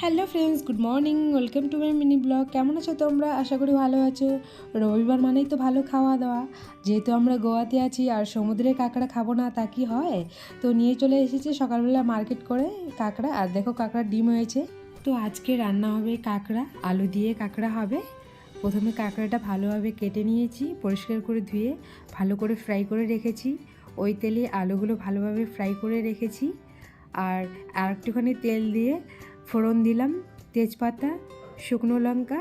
Hello friends, good morning, welcome to my mini blog. কেমন আছো তোমরা? আশা করি ভালো আছো। রবিবার মানেই তো ভালো খাওয়া দাওয়া। যেহেতু আমরা গোয়াতে আছি আর সমুদ্রে কাঁকড়া খাব না, তা কি হয়? তো নিয়ে চলে এসেছে সকালবেলা মার্কেট করে কাঁকড়া। আর দেখো কাঁকড়ার ডিম হয়েছে। তো আজকে রান্না হবে কাঁকড়া, আলু দিয়ে কাঁকড়া হবে। প্রথমে কাঁকড়াটা ভালোভাবে কেটে নিয়েছি, পরিষ্কার করে ধুয়ে, ভালো করে ফ্রাই করে রেখেছি। ওই তেলে আলুগুলো ভালোভাবে ফ্রাই করে রেখেছি। আর আর একটুখানি তেল দিয়ে ফোড়ন দিলাম তেজপাতা শুকনো লঙ্কা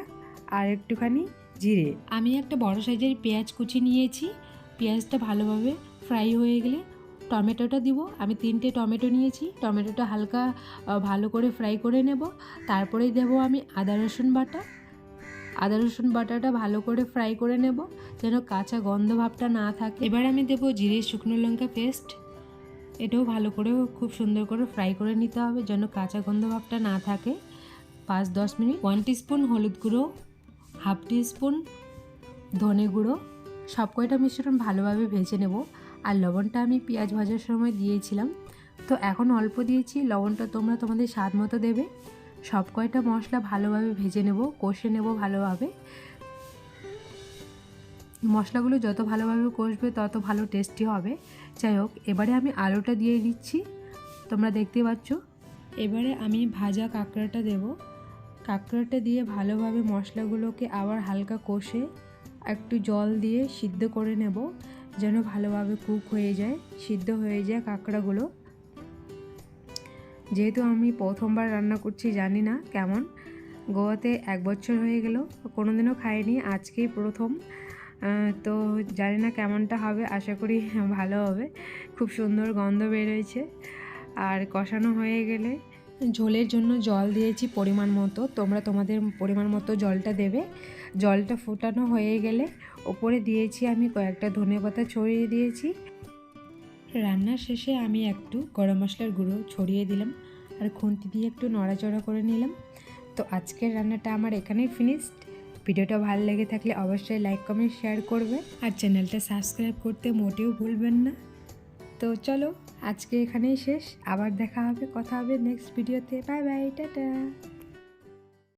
আর একটুখানি জিরে। আমি একটা বড় সাইজের পেঁয়াজ কুচি নিয়েছি। পেঁয়াজটা ভালোভাবে ফ্রাই হয়ে গেলে টমেটোটা দিব। আমি তিনটে টমেটো নিয়েছি। টমেটোটা হালকা ভালো করে ফ্রাই করে নেব। তারপরেই দেব আমি আদা রসুন বাটা। আদা রসুন বাটাটা ভালো করে ফ্রাই করে নেব যেন কাঁচা গন্ধ ভাবটা না থাকে। এবার আমি দেব জিরে শুকনো লঙ্কা পেস্ট। এটাও ভালো করে, খুব সুন্দর করে ফ্রাই করে নিতে হবে যেন কাঁচা গন্ধ ভাবটা না থাকে। পাঁচ, দশ মিনিট। ওয়ান স্পুন হলুদ গুঁড়ো হাফ স্পুন ধনে গুঁড়ো। সব কয়টা মিশ্রণ ভালোভাবে ভেজে নেব। আর লবণটা আমি পেঁয়াজ ভাজার সময় দিয়েছিলাম। তো এখন অল্প দিয়েছি, লবণটা তোমরা তোমাদের স্বাদ মতো দেবে। সব কয়টা মশলা ভালোভাবে ভেজে নেব, কষে নেব ভালোভাবে। মশলাগুলো যত ভালোভাবে কষবে তত ভালো টেস্টি হবে। যাই হোক, এবারে আমি আলুটা দিয়ে দিচ্ছি। তোমরা দেখতে পাচ্ছ। এবারে আমি ভাজা কাঁকড়াটা দেব। কাঁকড়াটা দিয়ে ভালোভাবে মশলাগুলোকে আবার হালকা কষে একটু জল দিয়ে সিদ্ধ করে নেব, যেন ভালোভাবে কুক হয়ে যায়, সিদ্ধ হয়ে যায় কাঁকড়াগুলো। যেহেতু আমি প্রথমবার রান্না করছি, জানি না কেমন। গোয়াতে এক বছর হয়ে গেল, কোনোদিনও খাইনি, আজকেই প্রথম। তো জানি না কেমনটা হবে, আশা করি ভালো হবে। খুব সুন্দর গন্ধ বেরোয়েছে। আর কষানো হয়ে গেলে ঝোলের জন্য জল দিয়েছি পরিমাণ মতো। তোমরা তোমাদের পরিমাণ মতো জলটা দেবে। জলটা ফোটানো হয়ে গেলে ওপরে দিয়েছি আমি কয়েকটা ধনে পাতা ছড়িয়ে দিয়েছি। রান্নার শেষে আমি একটু গরম মশলার গুঁড়ো ছড়িয়ে দিলাম আর খুন্তি দিয়ে একটু নড়াচড়া করে নিলাম। তো আজকের রান্নাটা আমার এখানেই ফিনিশড ভিডিওটা ভালো লেগে থাকলে অবশ্যই লাইক কমেন্ট শেয়ার করবে। আর চ্যানেলটা সাবস্ক্রাইব করতে মোটেও ভুলবেন না। তো চলো, আজকে এখানেই শেষ। আবার দেখা হবে, কথা হবে নেক্সট ভিডিওতে বাই বাই টাটা।